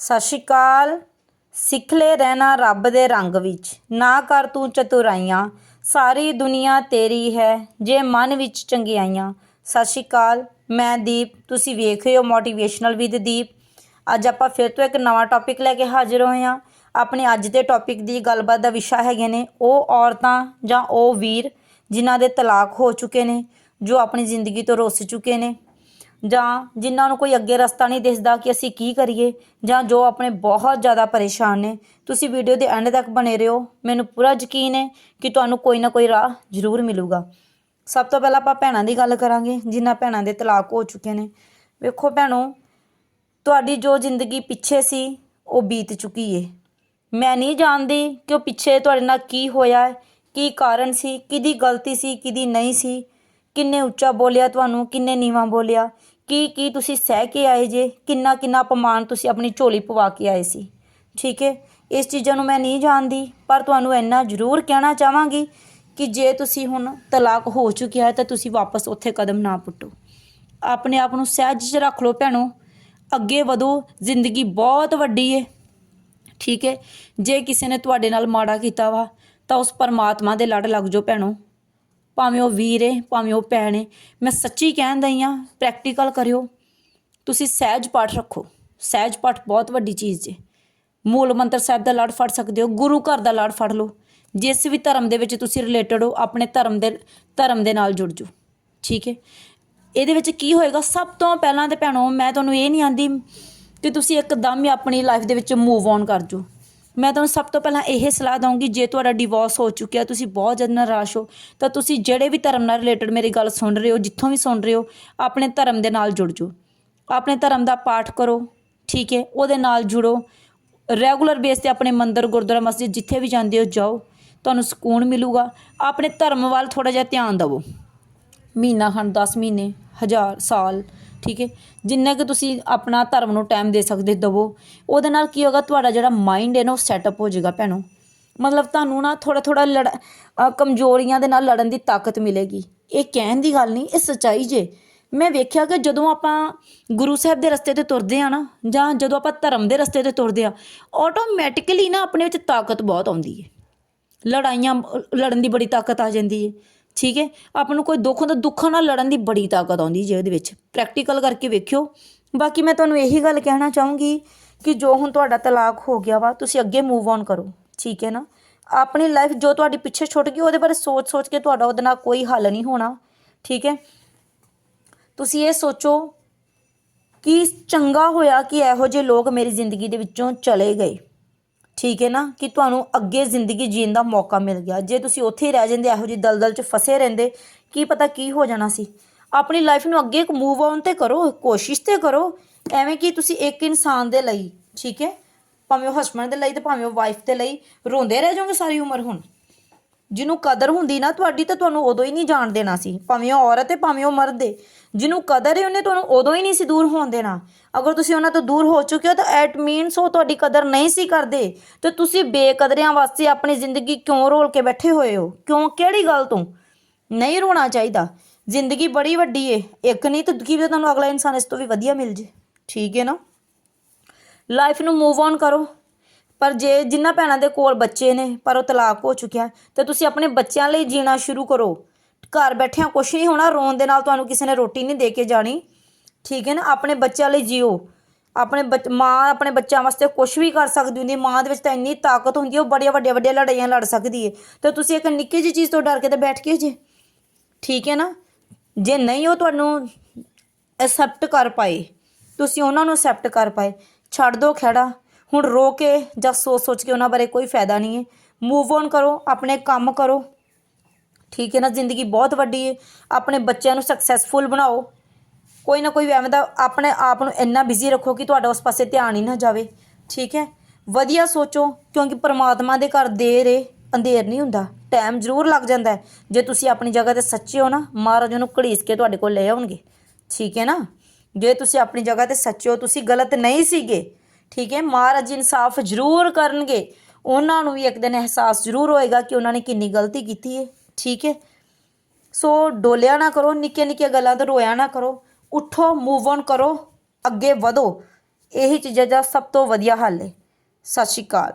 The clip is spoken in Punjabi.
ਸਤਿ ਸ਼੍ਰੀ ਅਕਾਲ। ਸਿੱਖ ਲੈ ਰਹਿਣਾ ਰੱਬ ਦੇ ਰੰਗ ਵਿੱਚ। ਨਾ ਕਰ ਤੂੰ ਚਤੁਰਾਈਆਂ। ਸਾਰੀ ਦੁਨੀਆ ਤੇਰੀ ਹੈ, ਜੇ ਮਨ ਵਿੱਚ ਚੰਗਿਆਈਆਂ। ਸਤਿ ਸ਼੍ਰੀ ਅਕਾਲ। ਮੈਂ ਦੀਪ। ਤੁਸੀਂ ਵੇਖ ਰਹੇ ਹੋ ਮੋਟੀਵੇਸ਼ਨਲ ਵਿਦ ਦੀਪ। ਅੱਜ ਆਪਾਂ ਫਿਰ ਤੋਂ ਇੱਕ ਨਵਾਂ ਟੌਪਿਕ ਲੈ ਕੇ ਹਾਜ਼ਰ ਹੋਏ ਹਾਂ। ਆਪਣੇ ਅੱਜ ਦੇ ਟੌਪਿਕ ਦੀ ਗੱਲਬਾਤ ਦਾ ਵਿਸ਼ਾ ਹੈਗੇ ਨੇ ਉਹ ਔਰਤਾਂ ਜਾਂ ਉਹ ਵੀਰ ਜਿਨ੍ਹਾਂ ਦੇ ਤਲਾਕ ਹੋ ਚੁੱਕੇ ਨੇ, ਜੋ ਆਪਣੀ ਜ਼ਿੰਦਗੀ ਤੋਂ ਰੁੱਸ ਚੁੱਕੇ ਨੇ। ਜਾਂ ਜਿਨ੍ਹਾਂ ਨੂੰ ਕੋਈ ਅੱਗੇ ਰਸਤਾ ਨਹੀਂ ਦਿਸਦਾ ਕਿ ਅਸੀਂ ਕੀ ਕਰੀਏ, ਜਾਂ ਜੋ ਆਪਣੇ ਬਹੁਤ ਜ਼ਿਆਦਾ ਪਰੇਸ਼ਾਨ ਨੇ, ਤੁਸੀਂ ਵੀਡੀਓ ਦੇ ਐਂਡ ਤੱਕ ਬਣੇ ਰਹੋ। ਮੈਨੂੰ ਪੂਰਾ ਯਕੀਨ ਹੈ ਕਿ ਤੁਹਾਨੂੰ ਕੋਈ ਨਾ ਕੋਈ ਰਾਹ ਜ਼ਰੂਰ ਮਿਲੂਗਾ। ਸਭ ਤੋਂ ਪਹਿਲਾਂ ਆਪਾਂ ਭੈਣਾਂ ਦੀ ਗੱਲ ਕਰਾਂਗੇ, ਜਿਨ੍ਹਾਂ ਭੈਣਾਂ ਦੇ ਤਲਾਕ ਹੋ ਚੁੱਕੇ ਨੇ। ਵੇਖੋ ਭੈਣੋ, ਤੁਹਾਡੀ ਜੋ ਜ਼ਿੰਦਗੀ ਪਿੱਛੇ ਸੀ, ਉਹ ਬੀਤ ਚੁੱਕੀ ਏ। ਮੈਂ ਨਹੀਂ ਜਾਣਦੀ ਕਿ ਉਹ ਪਿੱਛੇ ਤੁਹਾਡੇ ਨਾਲ ਕੀ ਹੋਇਆ, ਕੀ ਕਾਰਨ ਸੀ, ਕਿਹਦੀ ਗਲਤੀ ਸੀ, ਕਿਹਦੀ ਨਹੀਂ ਸੀ। ਕਿੰਨੇ ਉੱਚਾ ਬੋਲਿਆ ਤੁਹਾਨੂੰ, ਕਿੰਨੇ ਨੀਵਾਂ ਬੋਲਿਆ? ਕੀ ਕੀ ਤੁਸੀਂ ਸਹਿ ਕੇ ਆਏ ਜੇ? ਕਿੰਨਾ ਕਿੰਨਾ ਅਪਮਾਨ ਤੁਸੀਂ ਆਪਣੀ ਝੋਲੀ ਪਵਾ ਕੇ ਆਏ ਸੀ? ਠੀਕ ਹੈ? ਇਸ ਚੀਜ਼ਾਂ ਨੂੰ ਮੈਂ ਨਹੀਂ ਜਾਣਦੀ, ਪਰ ਤੁਹਾਨੂੰ ਇੰਨਾ ਜ਼ਰੂਰ ਕਹਿਣਾ ਚਾਹਾਂਗੀ ਕਿ ਜੇ ਤੁਸੀਂ ਹੁਣ ਤਲਾਕ ਹੋ ਚੁੱਕਿਆ ਹੈ, ਤਾਂ ਤੁਸੀਂ ਵਾਪਸ ਉੱਥੇ ਕਦਮ ਨਾ ਪੁੱਟੋ। ਆਪਣੇ ਆਪ ਨੂੰ ਸਹਿਜ 'ਚ ਰੱਖ ਲਓ ਭੈਣੋ। ਅੱਗੇ ਵਧੋ, ਜ਼ਿੰਦਗੀ ਬਹੁਤ ਵੱਡੀ ਏ। ਠੀਕ ਹੈ? ਜੇ ਕਿਸੇ ਨੇ ਤੁਹਾਡੇ ਨਾਲ ਮਾੜਾ ਕੀਤਾ ਵਾ, ਤਾਂ ਉਸ ਪਰਮਾਤਮਾ ਦੇ ਲੜ ਲੱਗ ਜਾਓ ਭੈਣੋ। ਭਾਵੇਂ ਉਹ ਵੀਰ ਏ, ਭਾਵੇਂ ਉਹ ਭੈਣ ਏ, ਮੈਂ ਸੱਚੀ ਕਹਿਣ ਦਈ ਆ ਪ੍ਰੈਕਟੀਕਲ ਕਰਿਓ। ਤੁਸੀਂ ਸਹਿਜ ਪਾਠ ਰੱਖੋ। ਸਹਿਜ ਪਾਠ ਬਹੁਤ ਵੱਡੀ ਚੀਜ਼ ਜੇ ਮੂਲ ਮੰਤਰ ਸਾਹਿਬ ਦਾ ਲੜ ਫੜ ਸਕਦੇ ਹੋ, ਗੁਰੂ ਘਰ ਦਾ ਲੜ ਫੜ ਲਓ। ਜਿਸ ਵੀ ਧਰਮ ਦੇ ਵਿੱਚ ਤੁਸੀਂ ਰਿਲੇਟਡ ਹੋ, ਆਪਣੇ ਧਰਮ ਦੇ ਧਰਮ ਦੇ ਨਾਲ ਜੁੜ ਜਾਓ। ਠੀਕ ਹੈ ਇਹਦੇ ਵਿੱਚ ਕੀ ਹੋਏਗਾ? ਸਭ ਤੋਂ ਪਹਿਲਾਂ ਤੇ ਭੈਣੋ, ਮੈਂ ਤੁਹਾਨੂੰ ਇਹ ਨਹੀਂ ਆਂਦੀ ਕਿ ਤੁਸੀਂ ਇੱਕਦਮ ਹੀ ਆਪਣੀ ਲਾਈਫ ਦੇ ਵਿੱਚ ਮੂਵ ਔਨ ਕਰ ਜਾਓ। ਮੈਂ ਤੁਹਾਨੂੰ ਸਭ ਤੋਂ ਪਹਿਲਾਂ ਇਹ ਸਲਾਹ ਦਵਾਂਗੀ ਜੇ ਤੁਹਾਡਾ ਡਿਵੋਰਸ ਹੋ ਚੁੱਕਿਆ, ਤੁਸੀਂ ਬਹੁਤ ਜ਼ਿਆਦਾ ਨਿਰਾਸ਼ ਹੋ, ਤਾਂ ਤੁਸੀਂ ਜਿਹੜੇ ਵੀ ਧਰਮ ਨਾਲ ਰਿਲੇਟਡ ਮੇਰੀ ਗੱਲ ਸੁਣ ਰਹੇ ਹੋ, ਜਿੱਥੋਂ ਵੀ ਸੁਣ ਰਹੇ ਹੋ, ਆਪਣੇ ਧਰਮ ਦੇ ਨਾਲ ਜੁੜ ਜਾਓ। ਆਪਣੇ ਧਰਮ ਦਾ ਪਾਠ ਕਰੋ, ਠੀਕ ਹੈ, ਉਹਦੇ ਨਾਲ ਜੁੜੋ। ਰੈਗੂਲਰ ਬੇਸ ਤੇ ਆਪਣੇ ਮੰਦਰ, ਗੁਰਦੁਆਰਾ, ਮਸਜਿਦ ਜਿੱਥੇ ਵੀ ਜਾਂਦੇ ਹੋ, ਜਾਓ, ਤੁਹਾਨੂੰ ਸਕੂਨ ਮਿਲੂਗਾ। ਆਪਣੇ ਧਰਮ ਵੱਲ ਥੋੜਾ ਜਿਹਾ ਧਿਆਨ ਦਿਵੋ। ਮਹੀਨਾ ਖੰਡ 10 ਮਹੀਨੇ, ਹਜ਼ਾਰ ਸਾਲ। ਠੀਕ ਹੈ? ਜਿੰਨਾ ਕਿ ਤੁਸੀਂ ਆਪਣਾ ਧਰਮ ਨੂੰ ਟਾਈਮ ਦੇ ਸਕਦੇ ਦਵੋ ਉਹਦੇ ਨਾਲ ਕੀ ਹੋਗਾ ਤੁਹਾਡਾ ਜਿਹੜਾ ਮਾਈਂਡ ਹੈ ਨਾ ਉਹ ਸੈਟਅਪ ਹੋ ਜਾਏਗਾ ਭੈਣੋ। ਮਤਲਬ ਤੁਹਾਨੂੰ ਨਾ ਥੋੜਾ ਥੋੜਾ ਲੜ ਕਮਜ਼ੋਰੀਆਂ ਦੇ ਨਾਲ ਲੜਨ ਦੀ ਤਾਕਤ ਮਿਲੇਗੀ। ਇਹ ਕਹਿਣ ਦੀ ਗੱਲ ਨਹੀਂ ਇਹ ਸੱਚਾਈ ਜੇ। ਮੈਂ ਵੇਖਿਆ ਕਿ ਜਦੋਂ ਆਪਾਂ ਗੁਰੂ ਸਾਹਿਬ ਦੇ ਰਸਤੇ ਤੇ ਤੁਰਦੇ ਆ ਨਾ ਜਾਂ ਜਦੋਂ ਆਪਾਂ ਧਰਮ ਦੇ ਰਸਤੇ ਤੇ ਤੁਰਦੇ ਆ ਆਟੋਮੈਟਿਕਲੀ ਨਾ ਆਪਣੇ ਵਿੱਚ ਤਾਕਤ ਬਹੁਤ ਆਉਂਦੀ ਹੈ। ਲੜਾਈਆਂ ਅ, ਲੜਨ ਦੀ ਬੜੀ ਤਾਕਤ ਆ ਜਾਂਦੀ ਹੈ। ਠੀਕ ਹੈ? ਆਪ ਨੂੰ ਕੋਈ ਦੁੱਖ ਹੁੰਦਾ, ਦੁੱਖਾਂ ਨਾਲ ਲੜਨ ਦੀ ਬੜੀ ਤਾਕਤ ਆਉਂਦੀ ਜੇ ਉਹਦੇ ਵਿੱਚ। ਪ੍ਰੈਕਟੀਕਲ ਕਰਕੇ ਵੇਖਿਓ। ਬਾਕੀ ਮੈਂ ਤੁਹਾਨੂੰ ਇਹੀ ਗੱਲ ਕਹਿਣਾ ਚਾਹੂੰਗੀ ਕਿ ਜੋ ਹੁਣ ਤੁਹਾਡਾ ਤਲਾਕ ਹੋ ਗਿਆ ਵਾ, ਤੁਸੀਂ ਅੱਗੇ ਮੂਵ ਔਨ ਕਰੋ। ਠੀਕ ਹੈ ਨਾ? ਆਪਣੀ ਲਾਈਫ ਜੋ ਤੁਹਾਡੀ ਪਿੱਛੇ ਛੁੱਟ ਗਈ, ਉਹਦੇ ਬਾਰੇ ਸੋਚ-ਸੋਚ ਕੇ ਤੁਹਾਡਾ ਉਹਦੇ ਨਾਲ ਕੋਈ ਹੱਲ ਨਹੀਂ ਹੋਣਾ। ਠੀਕ ਹੈ? ਤੁਸੀਂ ਇਹ ਸੋਚੋ ਕਿ ਚੰਗਾ ਹੋਇਆ ਕਿ ਇਹੋ ਜਿਹੇ ਲੋਕ ਮੇਰੀ ਜ਼ਿੰਦਗੀ ਦੇ ਵਿੱਚੋਂ ਚਲੇ ਗਏ। ਠੀਕ ਹੈ ਨਾ, ਕਿ ਤੁਹਾਨੂੰ ਅੱਗੇ ਜ਼ਿੰਦਗੀ ਜੀਣ ਦਾ ਮੌਕਾ ਮਿਲ ਗਿਆ। ਜੇ ਤੁਸੀਂ ਉੱਥੇ ਹੀ ਰਹਿ ਜਾਂਦੇ, ਇਹੋ ਜਿਹੀ ਦਲਦਲ 'ਚ ਫਸੇ ਰਹਿੰਦੇ, ਕੀ ਪਤਾ ਕੀ ਹੋ ਜਾਣਾ ਸੀ। ਆਪਣੀ ਲਾਈਫ ਨੂੰ ਅੱਗੇ ਇੱਕ ਮੂਵ ਆਨ ਤੇ ਕਰੋ, ਕੋਸ਼ਿਸ਼ ਤੇ ਕਰੋ, ਐਵੇਂ ਕਿ ਤੁਸੀਂ ਇੱਕ ਇਨਸਾਨ ਦੇ ਲਈ, ਠੀਕ ਹੈ, ਭਾਵੇਂ ਉਹ ਹਸਬੰਡ ਦੇ ਲਈ ਤੇ ਭਾਵੇਂ ਉਹ ਵਾਈਫ ਦੇ ਲਈ ਰੋਂਦੇ ਰਹਿ ਜਾਓਗੇ ਸਾਰੀ ਉਮਰ ਹੁਣ। ਜਿਹਨੂੰ ਕਦਰ ਹੁੰਦੀ ਨਾ, ਤੁਹਾਡੀ ਤਾਂ ਤੁਹਾਨੂੰ ਉਦੋਂ ਹੀ ਨਹੀਂ ਜਾਣ ਦੇਣਾ ਸੀ। ਭਾਵੇਂ ਉਹ ਔਰਤ ਹੈ, ਭਾਵੇਂ ਉਹ ਮਰਦ ਹੈ। ਜਿਹਨੂੰ ਕਦਰ ਹੈ, ਉਹਨੇ ਤੁਹਾਨੂੰ ਉਦੋਂ ਹੀ ਨਹੀਂ ਸੀ ਦੂਰ ਹੋਣ ਦੇਣਾ। ਅਗਰ ਤੁਸੀਂ ਉਹਨਾਂ ਤੋਂ ਦੂਰ ਹੋ ਚੁੱਕੇ ਹੋ, ਤਾਂ ਐਟ ਮੀਨਸ ਉਹ ਤੁਹਾਡੀ ਕਦਰ ਨਹੀਂ ਸੀ ਕਰਦੇ। ਤੇ ਤੁਸੀਂ ਬੇਕਦਰਿਆਂ ਵਾਸਤੇ ਆਪਣੀ ਜ਼ਿੰਦਗੀ ਕਿਉਂ ਰੋਲ ਕੇ ਬੈਠੇ ਹੋਏ ਹੋ? ਕਿਉਂ, ਕਿਹੜੀ ਗੱਲ ਤੋਂ? ਨਹੀਂ ਰੋਣਾ ਚਾਹੀਦਾ। ਜ਼ਿੰਦਗੀ ਬੜੀ ਵੱਡੀ ਏ। ਇੱਕ ਨਹੀਂ ਤਾਂ ਕੀ ਪਤਾ ਤੁਹਾਨੂੰ ਅਗਲਾ ਇਨਸਾਨ ਇਸ ਤੋਂ ਵੀ ਵਧੀਆ ਮਿਲ ਜੇ। ਠੀਕ ਹੈ ਨਾ? ਲਾਈਫ ਨੂੰ ਮੂਵ ਔਨ ਕਰੋ। ਪਰ ਜੇ ਜਿਨ੍ਹਾਂ ਭੈਣਾਂ ਦੇ ਕੋਲ ਬੱਚੇ ਨੇ, ਪਰ ਉਹ ਤਲਾਕ ਹੋ ਚੁੱਕਿਆ ਤੇ ਤੁਸੀਂ ਆਪਣੇ ਬੱਚਿਆਂ ਲਈ ਜੀਣਾ ਸ਼ੁਰੂ ਕਰੋ। ਘਰ ਬੈਠਿਆਂ ਕੁਛ ਨਹੀਂ ਹੋਣਾ, ਰੋਣ ਦੇ ਨਾਲ ਤੁਹਾਨੂੰ ਕਿਸੇ ਨੇ ਰੋਟੀ ਨਹੀਂ ਦੇ ਕੇ ਜਾਣੀ। ਠੀਕ ਹੈ ਨਾ? ਆਪਣੇ ਬੱਚਿਆਂ ਲਈ ਜੀਓ। ਆਪਣੇ ਬੱਚ- ਮਾਂ ਆਪਣੇ ਬੱਚਿਆਂ ਵਾਸਤੇ ਕੁਝ ਵੀ ਕਰ ਸਕਦੀ ਹੁੰਦੀ ਮਾਂ ਦੇ ਵਿੱਚ ਤਾਂ ਇੰਨੀ ਤਾਕਤ ਹੁੰਦੀ ਹੈ, ਉਹ ਬੜੀਆਂ ਵੱਡੀਆਂ ਵੱਡੀਆਂ ਲੜਾਈਆਂ ਲੜ ਸਕਦੀ ਹੈ। ਤੇ ਤੁਸੀਂ ਇੱਕ ਨਿੱਕੀ ਜਿਹੀ ਚੀਜ਼ ਤੋਂ ਡਰ ਕੇ ਤਾਂ ਬੈਠ ਕੇ ਜੇ। ਠੀਕ ਹੈ ਨਾ? ਜੇ ਨਹੀਂ ਉਹ ਤੁਹਾਨੂੰ ਐਕਸੈਪਟ ਕਰ ਪਾਏ, ਤੁਸੀਂ ਉਹਨਾਂ ਨੂੰ ਐਕਸੈਪਟ ਕਰ ਪਾਏ। ਛੱਡ ਦਿਓ ਖੜਾ ਹੁਣ ਰੋ ਕੇ ਜਾਂ ਸੋਚ ਸੋਚ ਕੇ ਉਹਨਾਂ ਬਾਰੇ ਕੋਈ ਫਾਇਦਾ ਨਹੀਂ ਹੈ। ਮੂਵ ਔਨ ਕਰੋ, ਆਪਣੇ ਕੰਮ ਕਰੋ। ਠੀਕ ਹੈ ਨਾ, ਜ਼ਿੰਦਗੀ ਬਹੁਤ ਵੱਡੀ ਹੈ। ਆਪਣੇ ਬੱਚਿਆਂ ਨੂੰ ਸਕਸੈਸਫੁਲ ਬਣਾਓ। ਕੋਈ ਨਾ ਕੋਈ ਐਵੇਂ ਦਾ ਆਪਣੇ ਆਪ ਨੂੰ ਇੰਨਾ ਬਿਜ਼ੀ ਰੱਖੋ ਕਿ ਤੁਹਾਡਾ ਉਸ ਪਾਸੇ ਧਿਆਨ ਹੀ ਨਾ ਜਾਵੇ। ਠੀਕ ਹੈ? ਵਧੀਆ ਸੋਚੋ, ਕਿਉਂਕਿ ਪਰਮਾਤਮਾ ਦੇ ਘਰ ਦੇਰ ਏ, ਅੰਧੇਰ ਨਹੀਂ ਹੁੰਦਾ। ਟਾਈਮ ਜ਼ਰੂਰ ਲੱਗ ਜਾਂਦਾ ਜੇ ਤੁਸੀਂ ਆਪਣੀ ਜਗ੍ਹਾ ਤੇ ਸੱਚੇ ਹੋ ਨਾ, ਮਹਾਰਾਜ ਉਹਨੂੰ ਘੜੀਸ ਕੇ ਤੁਹਾਡੇ ਕੋਲ ਲੈ ਆਉਣਗੇ। ਠੀਕ ਹੈ ਨਾ? ਜੇ ਤੁਸੀਂ ਆਪਣੀ ਜਗ੍ਹਾ ਤੇ ਸੱਚੇ ਹੋ, ਤੁਸੀਂ ਗਲਤ ਨਹੀਂ ਸੀਗੇ ਠੀਕ ਹੈ, ਮਹਾਰਾਜ ਇਨਸਾਫ ਜ਼ਰੂਰ ਕਰਨਗੇ। ਉਹਨਾਂ ਨੂੰ ਵੀ ਇੱਕ ਦਿਨ ਅਹਿਸਾਸ ਜ਼ਰੂਰ ਹੋਏਗਾ ਕਿ ਉਹਨਾਂ ਨੇ ਕਿੰਨੀ ਗਲਤੀ ਕੀਤੀ ਹੈ, ਠੀਕ ਹੈ। ਸੋ ਡੋਲਿਆ ਨਾ ਕਰੋ, ਨਿੱਕੀਆਂ ਨਿੱਕੀਆਂ ਗੱਲਾਂ ਤੋਂ ਰੋਇਆ ਨਾ ਕਰੋ। ਉਠੋ ਮੂਵ ਔਨ ਕਰੋ, ਅੱਗੇ ਵਧੋ। ਇਹੀ ਚੀਜ਼ਾਂ ਦਾ ਸਭ ਤੋਂ ਵਧੀਆ ਹੱਲ ਹੈ। ਸਤਿ ਸ਼੍ਰੀ ਅਕਾਲ।